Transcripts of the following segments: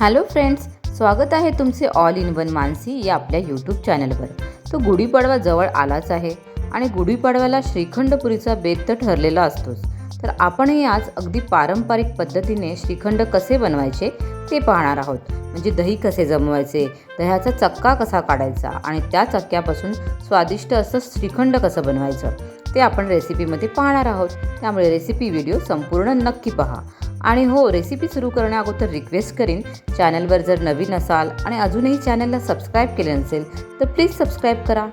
Hello friends स्वागत आहे तुमचे ऑल इन वन मानसी या आपल्या यूट्यूब चॅनलवर तो गुढीपाडवा जवळ आलाच आहे आणि गुढीपाडव्याला श्रीखंडपुरीचा बेत तर ठरलेला असतोच. तर आपणही आज अगदी पारंपरिक पद्धतीने श्रीखंड कसे बनवायचे ते पाहणार आहोत. म्हणजे दही कसे जमवायचे दह्याचा चक्का कसा काढायचा आणि त्या चक्क्यापासून स्वादिष्ट असं श्रीखंड कसं बनवायचं ते आपण रेसिपीमध्ये पाहणार आहोत. त्यामुळे रेसिपी व्हिडिओ संपूर्ण नक्की पहा. आणि हो रेसिपी सुरू करण्याअगोदर रिक्वेस्ट करीन. चॅनलवर जर नवीन असाल आणि अजूनही चॅनलला सबस्क्राईब केले नसेल तर प्लीज सबस्क्राईब करा.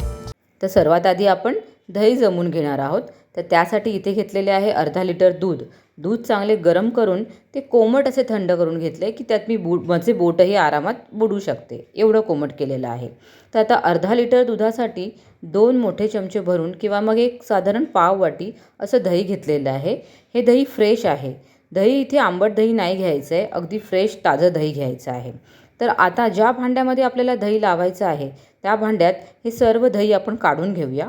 तर सर्वात आधी आपण दही जमून घेणार आहोत. तर त्यासाठी इथे घेतलेले आहे अर्धा लिटर दूध. दूध चांगले गरम करून ते कोमट असे थंड करून घेतले की त्यात मी बु माझे म्हणजे बोटही आरामात बुडू शकते. एवढं कोमट केलेलं आहे. तर आता अर्धा लिटर दुधासाठी दोन मोठे चमचे भरून किंवा मग एक साधारण पाव वाटी असं दही घेतलेलं आहे. हे दही फ्रेश आहे. दही इथे आंबट दही नाही घ्यायचं आहे अगदी फ्रेश ताजं दही घ्यायचं आहे. तर आता ज्या भांड्यामध्ये आपल्याला दही लावायचं आहे त्या भांड्यात हे सर्व दही आपण काढून घेऊया.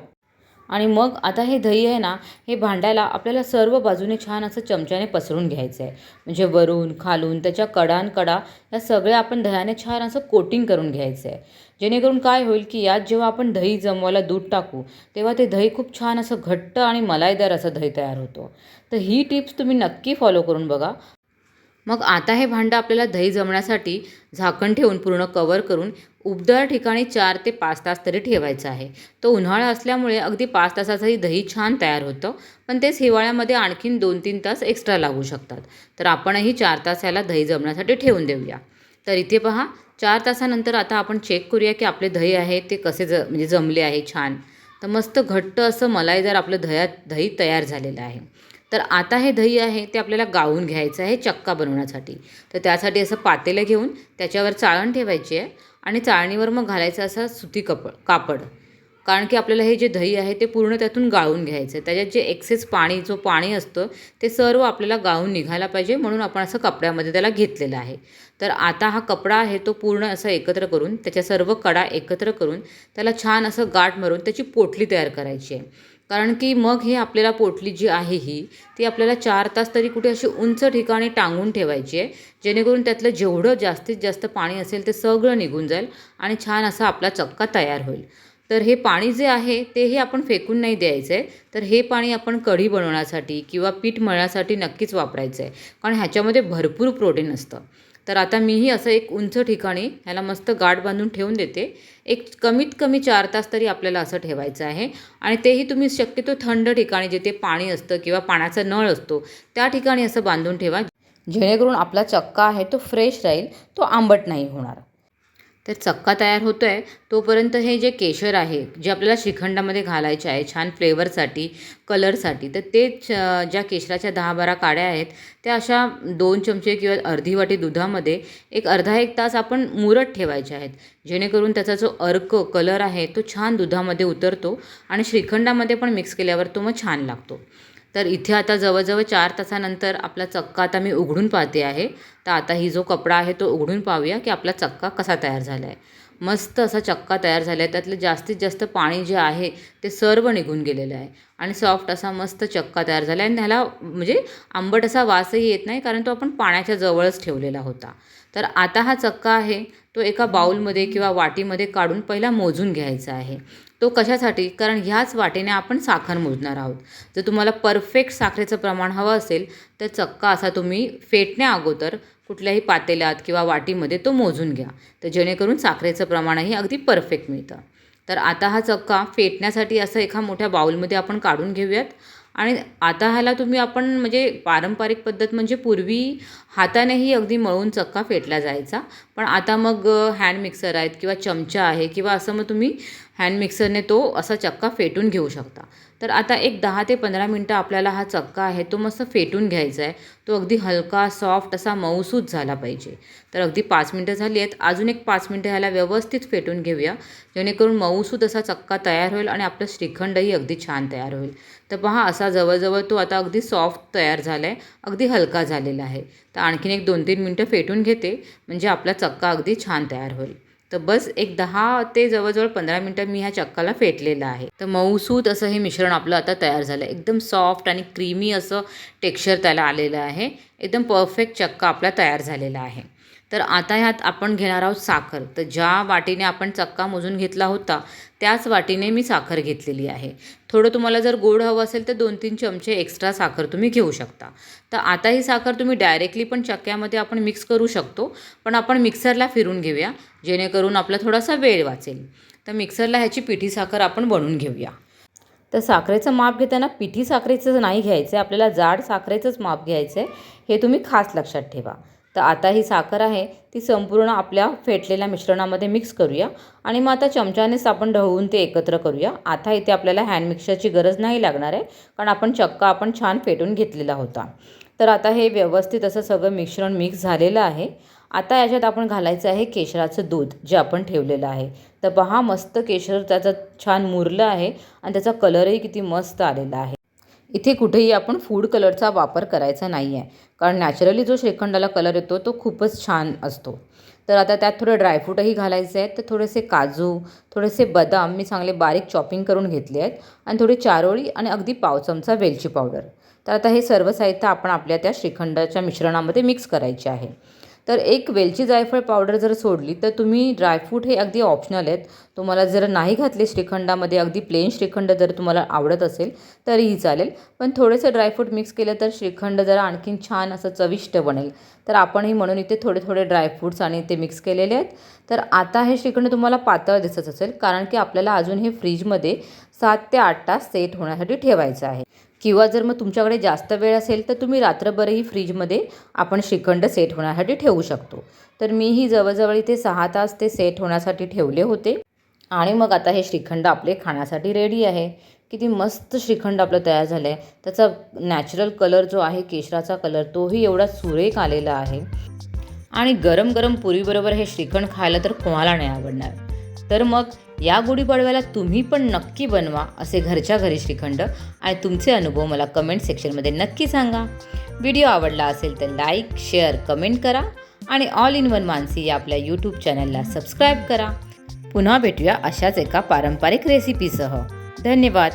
आणि मग आता हे दही आहे ना हे भांड्याला आपल्याला सर्व बाजूने छान असं चमच्याने पसरून घ्यायचं आहे म्हणजे वरून खालून त्याच्या कडांकडा या सगळ्या आपण दह्याने छान असं कोटिंग करून घ्यायचं आहे जेणेकरून काय होईल की यात जेव्हा आपण दही जमवायला दूध टाकू तेव्हा ते दही खूप छान असं घट्ट आणि मलाईदार असं दही तयार होतो. तर ही टिप्स तुम्ही नक्की फॉलो करून बघा. मग आता हे भांडं आपल्याला दही जमण्यासाठी झाकण ठेवून पूर्ण कवर करून उबदार ठिकाणी चार ते पाच तास तरी ठेवायचं आहे. तो उन्हाळा असल्यामुळे अगदी पाच तासाचंही दही छान तयार होतं. पण तेच हिवाळ्यामध्ये आणखीन दोन तीन तास एक्स्ट्रा लागू शकतात. तर आपणही चार तास याला दही जमण्यासाठी ठेवून देऊया. तर इथे पहा चार तासानंतर आता आपण चेक करूया की आपले दही आहे ते कसे ज म्हणजे जमले आहे छान. तर मस्त घट्ट असं मलाईदार आपलं दह्यात दही तयार झालेलं आहे. तर आता हे दही आहे ते आपल्याला गाळून घ्यायचं आहे चक्का बनवण्यासाठी. तर त्यासाठी असं पातेलं घेऊन त्याच्यावर चाळण ठेवायची आहे. आणि चाळणीवर मग घालायचं असं सुती कपड कापड. कारण की आपल्याला हे जे दही आहे ते पूर्ण त्यातून गाळून घ्यायचं आहे. त्याच्यात जे एक्सेस पाणी जो पाणी असतं ते सर्व आपल्याला गाळून निघायला पाहिजे म्हणून आपण असं कपड्यामध्ये त्याला घेतलेलं आहे. तर आता हा कपडा आहे तो पूर्ण असं एकत्र करून त्याच्या सर्व कडा एकत्र करून त्याला छान असं गाठ मारून त्याची पोटली तयार करायची आहे. कारण की मग हे आपल्याला पोटली जी आहे ही ती आपल्याला चार तास तरी कुठे अशी उंच ठिकाणी टांगून ठेवायची आहे जेणेकरून त्यातलं जेवढं जास्तीत जास्त पाणी असेल ते सगळं निघून जाईल आणि छान असा आपला चक्का तयार होईल. तर हे पाणी जे आहे तेही आपण फेकून नाही द्यायचं आहे तर हे पाणी आपण कढी बनवण्यासाठी किंवा पीठ मळण्यासाठी नक्कीच वापरायचं आहे कारण ह्याच्यामध्ये भरपूर प्रोटीन असतं. तर आता मीही असं एक उंच ठिकाणी ह्याला मस्त गाठ बांधून ठेवून देते. एक कमीत कमी चार तास तरी आपल्याला असं ठेवायचं आहे. आणि तेही तुम्ही शक्यतो थंड ठिकाणी जिथे पाणी असतं किंवा पाण्याचा नळ असतो त्या ठिकाणी असं बांधून ठेवा. जेणेकरून आपला चक्का आहे तो फ्रेश राहील तो आंबट नाही होणार. तर चक्का तयार होतो आहे तोपर्यंत हे जे केशर आहे जे आपल्याला श्रीखंडामध्ये घालायचे आहे छान फ्लेवरसाठी कलरसाठी तर ते ज्या केशराच्या दहा बारा काड्या आहेत त्या अशा दोन चमचे किंवा अर्धी वाटी दुधामध्ये एक अर्धा एक तास आपण मुरत ठेवायचे आहेत. जेणेकरून त्याचा जो अर्क कलर आहे तो छान दुधामध्ये उतरतो आणि श्रीखंडामध्ये पण मिक्स केल्यावर तो मग छान लागतो. तर इथे आता जवळजवळ चार तासानंतर आपला चक्का आता मी उघडून पाहते आहे. तर आता ही जो कपडा आहे तो उघडून पाहूया की आपला चक्का कसा तयार झाला आहे मस्त असा चक्का तयार झाला आहे त्यातलं जास्तीत जास्त पाणी जे आहे ते सर्व निघून गेलेलं आहे. आणि सॉफ्ट असा मस्त चक्का तयार झाला आहे आणि ह्याला म्हणजे आंबट असा वासही येत नाही कारण तो आपण पाण्याच्या जवळच ठेवलेला होता. तर आता हा चक्का आहे तो एका बाऊलमध्ये किंवा वाटीमध्ये काढून पहिला मोजून घ्यायचा आहे. तो कशासाठी? कारण ह्याच वाटेने आपण साखर मोजणार आहोत. जर तुम्हाला परफेक्ट साखरेचं प्रमाण हवं असेल तर चक्का असा तुम्ही फेटण्या अगोदर कुठल्याही पातेल्यात किंवा वाटीमध्ये तो मोजून घ्या. तर जेणेकरून साखरेचं प्रमाणही अगदी परफेक्ट मिळतं. तर आता हा चक्का फेटण्यासाठी असं एका मोठ्या बाऊलमध्ये आपण काढून घेऊयात. आणि आता ह्याला तुम्ही आपण म्हणजे पारंपरिक पद्धत म्हणजे पूर्वी हातानेही अगदी मळून चक्का फेटला जायचा. पण आता मग हँड मिक्सर आहेत किंवा चमचा आहे किंवा असं मग तुम्ही हँड मिक्सरने तो असा चक्का फेटून घेऊ शकता. तर आता एक दहा ते पंधरा मिनटं आपल्याला हा चक्का आहे तो मस्त फेटून घ्यायचा आहे. तो अगदी हलका सॉफ्ट असा मऊसूत झाला पाहिजे. तर अगदी पाच मिनटं झाली आहेत. अजून एक पाच मिनटं ह्याला व्यवस्थित फेटून घेऊया. जेणेकरून मऊसूत असा चक्का तयार होईल आणि आपलं श्रीखंडही अगदी छान तयार होईल. तर पहा असा जवळजवळ तो आता अगदी सॉफ्ट तयार झाला आहे अगदी हलका झालेला आहे. तर आणखीन एक दोन तीन मिनटं फेटून घेते. म्हणजे आपला चक्का अगदी छान तयार होईल. तर बस एक दहा ते जवळजवळ पंधरा मिनटं मी ह्या चक्काला फेटलेलं आहे. तर मऊसूत असं हे मिश्रण आपलं आता तयार झालं. आहे एकदम सॉफ्ट आणि क्रीमी असं टेक्स्चर त्याला आलेलं आहे. एकदम परफेक्ट चक्का आपला तयार झालेला आहे. तर आता ह्यात आपण घेणार आहोत साखर. तर ज्या वाटीने आपण चक्का मोजून घेतला होता त्याच वाटीने मी साखर घेतलेली आहे. थोडं तुम्हाला जर गोड हवं असेल तर दोन तीन चमचे एक्स्ट्रा साखर तुम्ही घेऊ शकता. तर आता ही साखर तुम्ही डायरेक्टली पण चक्क्यामध्ये आपण मिक्स करू शकतो पण आपण मिक्सरला फिरून घेऊया जेणेकरून आपला थोडासा वेळ वाचेल. तर मिक्सरला ह्याची पिठी साखर आपण बनवून घेऊया. तर साखरेचं माप घेताना पिठी साखरेचं नाही घ्यायचं आहे आपल्याला जाड साखरेचंच माप घ्यायचं आहे हे तुम्ही खास लक्षात ठेवा. तर आता ही साखर आहे ती संपूर्ण आपल्या फेटलेल्या मिश्रणामध्ये मिक्स करूया. आणि मग आता चमच्यानेच आपण ढवळून ते एकत्र करूया. आता इथे आपल्याला हँड मिक्सरची गरज नाही लागणार आहे कारण आपण चक्का आपण छान फेटून घेतलेला होता. तर आता हे व्यवस्थित असं सगळं मिश्रण मिक्स झालेलं आहे. आता याच्यात आपण घालायचं आहे केशराचं दूध जे आपण ठेवलेलं आहे. तर पहा मस्त केशर त्याचं छान मुरलं आहे आणि त्याचा कलरही किती मस्त आलेला आहे. इथे कुठेही आपण फूड कलरचा वापर करायचा नाही आहे कारण नॅचरली जो श्रीखंडाला कलर येतो तो खूपच छान असतो. तर आता त्यात थोडं ड्रायफ्रूटही घालायचे आहेत. तर थोडेसे काजू थोडेसे बदाम मी चांगले बारीक चॉपिंग करून घेतले आहेत. आणि थोडी चारोळी आणि अगदी पाव चमचा वेलची पावडर तर आता हे सर्व साहित्य आपण आपल्या त्या श्रीखंडाच्या मिश्रणामध्ये मिक्स करायचे आहे. तर एक वेलची जायफळ पावडर जर सोडली तर तुम्ही ड्रायफ्रूट हे अगदी ऑप्शनल आहेत. तुम्हाला जर नाही घातले श्रीखंडामध्ये अगदी प्लेन श्रीखंड जर तुम्हाला आवडत असेल तरीही चालेल. पण थोडेसे ड्रायफ्रूट मिक्स केलं तर श्रीखंड जरा आणखीन छान असं चविष्ट बनेल. तर आपणही म्हणून इथे थोडे थोडे ड्रायफ्रूट्स आणि ते मिक्स केलेले आहेत. तर आता हे श्रीखंड तुम्हाला पातळ दिसत असेल कारण की आपल्याला अजून हे फ्रीजमध्ये सात ते आठ तास सेट होण्यासाठी ठेवायचं आहे. किंवा जर मग तुमच्याकडे जास्त वेळ असेल तर तुम्ही रात्रभरही फ्रीजमध्ये आपण श्रीखंड सेट होण्यासाठी ठेवू शकतो. तर मीही जवळजवळ इथे सहा तास ते सेट होण्यासाठी ठेवले होते. आणि मग आता हे श्रीखंड आपले खाण्यासाठी रेडी आहे. किती मस्त श्रीखंड आपलं तयार झालं आहे त्याचा नॅचरल कलर जो आहे केशराचा कलर तोही एवढा सुरेख आलेला आहे. आणि गरम गरम पुरीबरोबर हे श्रीखंड खायला तर कोणाला नाही आवडणार. तर मग या गुढीपाडव्याला तुम्ही पण नक्की बनवा असे घरच्या घरी श्रीखंड आणि तुमचे अनुभव मला कमेंट सेक्शनमध्ये नक्की सांगा. व्हिडिओ आवडला असेल तर लाईक शेअर कमेंट करा आणि ऑल इन वन मानसी या आपल्या यूट्यूब चॅनलला सबस्क्राईब करा. पुन्हा भेटूया अशाच एका पारंपरिक रेसिपीसह धन्यवाद.